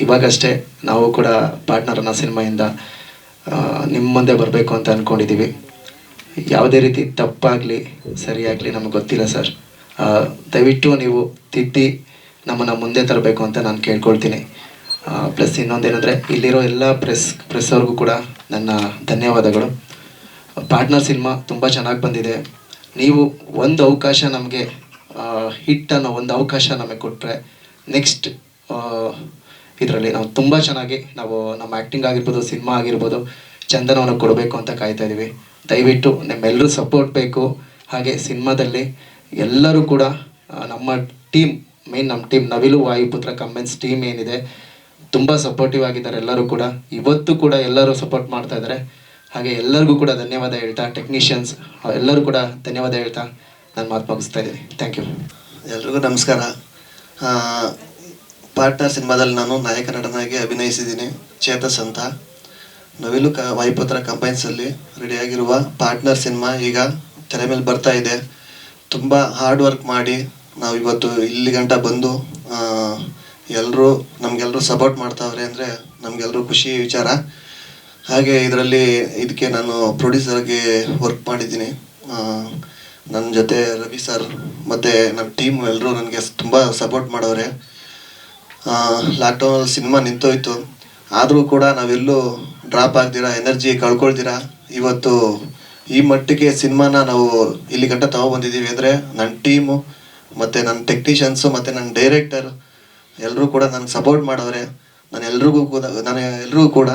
ಇವಾಗಷ್ಟೇ ನಾವು ಕೂಡ ಪಾರ್ಟ್ನರ್ ಅನ್ನೋ ಸಿನಿಮಾಯಿಂದ ನಿಮ್ಮ ಮುಂದೆ ಬರಬೇಕು ಅಂತ ಅಂದ್ಕೊಂಡಿದ್ದೀವಿ ಯಾವುದೇ ರೀತಿ ತಪ್ಪಾಗಲಿ, ಸರಿಯಾಗಲಿ ನಮಗೆ ಗೊತ್ತಿಲ್ಲ ಸರ್. ದಯವಿಟ್ಟು ನೀವು ತಿದ್ದಿ ನಮ್ಮನ್ನು ಮುಂದೆ ತರಬೇಕು ಅಂತ ನಾನು ಕೇಳ್ಕೊಳ್ತೀನಿ. ಪ್ಲಸ್ ಇನ್ನೊಂದೇನೆಂದರೆ, ಇಲ್ಲಿರೋ ಎಲ್ಲ ಪ್ರೆಸ್ ಪ್ರೆಸ್ ಅವ್ರಿಗೂ ಕೂಡ ನನ್ನ ಧನ್ಯವಾದಗಳು. ಪಾರ್ಟ್ನರ್ ಸಿನಿಮಾ ತುಂಬ ಚೆನ್ನಾಗಿ ಬಂದಿದೆ. ನೀವು ಒಂದು ಅವಕಾಶ ನಮಗೆ ಹಿಟ್ ಅನ್ನೋ ಒಂದು ಅವಕಾಶ ನಮಗೆ ಕೊಟ್ಟರೆ ನೆಕ್ಸ್ಟ್ ಇದರಲ್ಲಿ ನಾವು ತುಂಬ ಚೆನ್ನಾಗಿ ನಾವು ನಮ್ಮ ಆ್ಯಕ್ಟಿಂಗ್ ಆಗಿರ್ಬೋದು ಸಿನಿಮಾ ಆಗಿರ್ಬೋದು ಚಂದನವನ್ನು ಕೊಡಬೇಕು ಅಂತ ಕಾಯ್ತಾ ಇದ್ದೀವಿ. ದಯವಿಟ್ಟು ನಿಮ್ಮೆಲ್ಲರೂ ಸಪೋರ್ಟ್ ಬೇಕು. ಹಾಗೆ ಸಿನಿಮಾದಲ್ಲಿ ಎಲ್ಲರೂ ಕೂಡ ನಮ್ಮ ಟೀಮ್ ಮೇನ್ ನಮ್ಮ ಟೀಮ್ ನವಿಲು ವಾಯುಪುತ್ರ ಕಂಬೆನ್ಸ್ ಟೀಮ್ ಏನಿದೆ, ತುಂಬ ಸಪೋರ್ಟಿವ್ ಆಗಿದ್ದಾರೆ ಎಲ್ಲರೂ ಕೂಡ. ಇವತ್ತು ಕೂಡ ಎಲ್ಲರೂ ಸಪೋರ್ಟ್ ಮಾಡ್ತಾ ಇದ್ದಾರೆ. ಹಾಗೆ ಎಲ್ಲರಿಗೂ ಕೂಡ ಧನ್ಯವಾದ ಹೇಳ್ತಾ ಟೆಕ್ನಿಷಿಯನ್ಸ್ ಎಲ್ಲರೂ ಕೂಡ ಧನ್ಯವಾದ ಹೇಳ್ತಾ ನಾನು ಮಾತು ಮುಗಿಸ್ತಾ ಇದ್ದೀನಿ. ಥ್ಯಾಂಕ್ ಯು ಎಲ್ರಿಗೂ ನಮಸ್ಕಾರ. ಪಾರ್ಟ್ನರ್ ಸಿನಿಮಾದಲ್ಲಿ ನಾನು ನಾಯಕ ನಟನಾಗಿ ಅಭಿನಯಿಸಿದ್ದೀನಿ. ಚೇತಸ್ ಅಂತ. ನವಿಲು ಕ, ವಾಯುಪುತ್ರ ಕಂಪೈನ್ಸಲ್ಲಿ ರೆಡಿಯಾಗಿರುವ ಪಾರ್ಟ್ನರ್ ಸಿನಿಮಾ ಈಗ ತೆರೆ ಮೇಲೆ ಬರ್ತಾ ಇದೆ. ತುಂಬ ಹಾರ್ಡ್ ವರ್ಕ್ ಮಾಡಿ ನಾವು ಇವತ್ತು ಇಲ್ಲಿ ಗಂಟ ಬಂದು ಎಲ್ಲರೂ ನಮಗೆಲ್ಲರೂ ಸಪೋರ್ಟ್ ಮಾಡ್ತಾವ್ರೆ ಅಂದರೆ ನಮಗೆಲ್ಲರೂ ಖುಷಿ ವಿಚಾರ. ಹಾಗೆ ಇದರಲ್ಲಿ ಇದಕ್ಕೆ ನಾನು ಪ್ರೊಡ್ಯೂಸರ್ಗೆ ವರ್ಕ್ ಮಾಡಿದ್ದೀನಿ. ನನ್ನ ಜೊತೆ ರವಿ ಸರ್ ಮತ್ತು ನಮ್ಮ ಟೀಮ್ ಎಲ್ಲರೂ ನನಗೆ ತುಂಬ ಸಪೋರ್ಟ್ ಮಾಡವ್ರೆ ಲಾಕ್ಡೌನಲ್ಲಿ ಸಿನಿಮಾ ನಿಂತೋಯ್ತು. ಆದರೂ ಕೂಡ ನಾವೆಲ್ಲೂ ಡ್ರಾಪ್ ಆಗ್ದಿರಾ ಎನರ್ಜಿ ಕಳ್ಕೊಳ್ದಿರಾ. ಇವತ್ತು ಈ ಮಟ್ಟಿಗೆ ಸಿನಿಮಾನ ನಾವು ಇಲ್ಲಿ ಗಂಟ ತಗೊಬಂದಿದ್ದೀವಿ ಅಂದರೆ ನನ್ನ ಟೀಮು ಮತ್ತು ನನ್ನ ಟೆಕ್ನಿಷಿಯನ್ಸು ಮತ್ತು ನನ್ನ ಡೈರೆಕ್ಟರ್ ಎಲ್ಲರೂ ಕೂಡ ನನಗೆ ಸಪೋರ್ಟ್ ಮಾಡವ್ರೆ ನಾನು ಎಲ್ರಿಗೂ ಕೂಡ, ನಾನು ಎಲ್ರಿಗೂ ಕೂಡ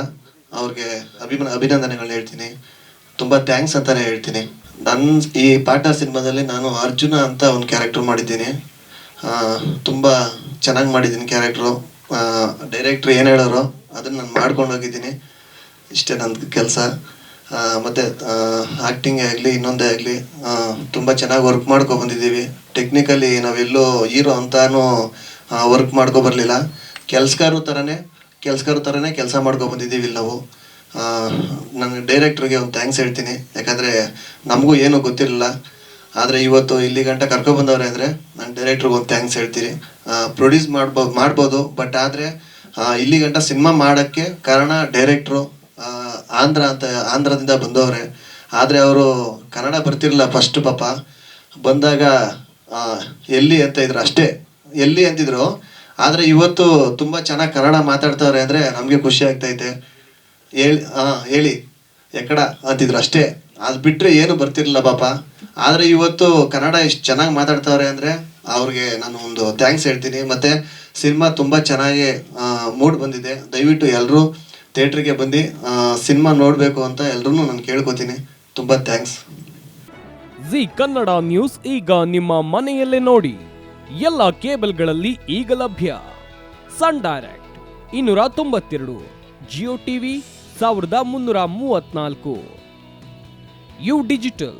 ಅವ್ರಿಗೆ ಅಭಿಮಾನ ಅಭಿನಂದನೆಗಳು ಹೇಳ್ತೀನಿ. ತುಂಬ ಥ್ಯಾಂಕ್ಸ್ ಅಂತಾನೆ ಹೇಳ್ತೀನಿ. ನನ್ನ ಈ ಪಾಠ ಸಿನಿಮಾದಲ್ಲಿ ನಾನು ಅರ್ಜುನ ಅಂತ ಒಂದು ಕ್ಯಾರೆಕ್ಟರ್ ಮಾಡಿದ್ದೀನಿ. ತುಂಬ ಚೆನ್ನಾಗಿ ಮಾಡಿದ್ದೀನಿ ಕ್ಯಾರೆಕ್ಟ್ರು ಡೈರೆಕ್ಟ್ರ್ ಏನು ಹೇಳೋರು ಅದನ್ನು ನಾನು ಮಾಡ್ಕೊಂಡು ಹೋಗಿದ್ದೀನಿ. ಇಷ್ಟೇ ನನ್ನ ಕೆಲಸ. ಮತ್ತು ಆ್ಯಕ್ಟಿಂಗೇ ಆಗಲಿ, ಇನ್ನೊಂದೇ ಆಗಲಿ ತುಂಬ ಚೆನ್ನಾಗಿ ವರ್ಕ್ ಮಾಡ್ಕೊ ಬಂದಿದ್ದೀವಿ. ಟೆಕ್ನಿಕಲಿ ನಾವೆಲ್ಲೂ ಹೀರೋ ಅಂತಾನು ವರ್ಕ್ ಮಾಡ್ಕೊ ಬರಲಿಲ್ಲ. ಕೆಲಸಗಾರ ಥರನೇ ಕೆಲಸಗಾರ ಥರನೇ ಕೆಲಸ ಮಾಡ್ಕೊ ಬಂದಿದ್ದೀವಿ ಇಲ್ಲಿ ನಾವು. ನನ್ನ ಡೈರೆಕ್ಟ್ರಿಗೆ ಒಂದು ಥ್ಯಾಂಕ್ಸ್ ಹೇಳ್ತೀನಿ. ಯಾಕಂದರೆ ನಮಗೂ ಏನೂ ಗೊತ್ತಿರಲಿಲ್ಲ. ಆದರೆ ಇವತ್ತು ಇಲ್ಲಿ ಗಂಟ ಕರ್ಕೊಬಂದವ್ರೆ ಅಂದರೆ ನಾನು ಡೈರೆಕ್ಟ್ರಿಗೆ ಒಂದು ಥ್ಯಾಂಕ್ಸ್ ಹೇಳ್ತೀನಿ. ಪ್ರೊಡ್ಯೂಸ್ ಮಾಡ್ಬೋ, ಮಾಡ್ಬೋದು ಬಟ್ ಆದರೆ ಇಲ್ಲಿ ಗಂಟ ಸಿನಿಮಾ ಮಾಡೋಕ್ಕೆ ಕಾರಣ ಡೈರೆಕ್ಟ್ರು ಆಂಧ್ರ ಅಂತ, ಆಂಧ್ರದಿಂದ ಬಂದವ್ರೆ. ಆದರೆ ಅವರು ಕನ್ನಡ ಬರ್ತಿರಲಿಲ್ಲ ಫಸ್ಟ್ ಪಾಪ. ಬಂದಾಗ ಎಲ್ಲಿ ಅಂತ ಇದ್ರು, ಅಷ್ಟೇ, ಎಲ್ಲಿ ಅಂತಿದ್ರು. ಆದರೆ ಇವತ್ತು ತುಂಬ ಚೆನ್ನಾಗಿ ಕನ್ನಡ ಮಾತಾಡ್ತವ್ರೆ ಅಂದರೆ ನಮಗೆ ಖುಷಿ ಆಗ್ತೈತೆ. ಹೇಳಿ ಹಾಂ ಹೇಳಿ, ಎಕ್ಕಡ ಅಂತಿದ್ರು ಅಷ್ಟೇ. ಅದು ಬಿಟ್ಟರೆ ಏನು ಬರ್ತಿರಲಿಲ್ಲ ಪಾಪ. ಆದರೆ ಇವತ್ತು ಕನ್ನಡ ಎಷ್ಟು ಚೆನ್ನಾಗಿ ಮಾತಾಡ್ತಾವ್ರೆ ಅಂದರೆ ಅವ್ರಿಗೆ ನಾನು ಒಂದು ಥ್ಯಾಂಕ್ಸ್ ಹೇಳ್ತೀನಿ. ಮತ್ತು ಸಿನಿಮಾ ತುಂಬ ಚೆನ್ನಾಗಿ ಮೂಡ್ ಬಂದಿದೆ. ದಯವಿಟ್ಟು ಎಲ್ಲರೂ ಥಿಯೇಟ್ರಿಗೆ ಬಂದು ಸಿನಿಮಾ ನೋಡಬೇಕು ಅಂತ ಎಲ್ಲರೂ ನಾನು ಕೇಳ್ಕೊತೀನಿ. ತುಂಬ ಥ್ಯಾಂಕ್ಸ್ ಜಿ ಕನ್ನಡ ನ್ಯೂಸ್ ಈಗ ನಿಮ್ಮ ಮನೆಯಲ್ಲೇ ನೋಡಿ. ಎಲ್ಲ ಕೇಬಲ್ಗಳಲ್ಲಿ ಈಗ ಲಭ್ಯ. ಸನ್ ಡೈರೆಕ್ಟ್ ಇನ್ನೂರ ತೊಂಬತ್ತೆರಡು, ಜಿಯೋ ಟಿವಿ ಸಾವಿರದ ಮುನ್ನೂರ ಮೂವತ್ನಾಲ್ಕು ಯು ಡಿಜಿಟಲ್.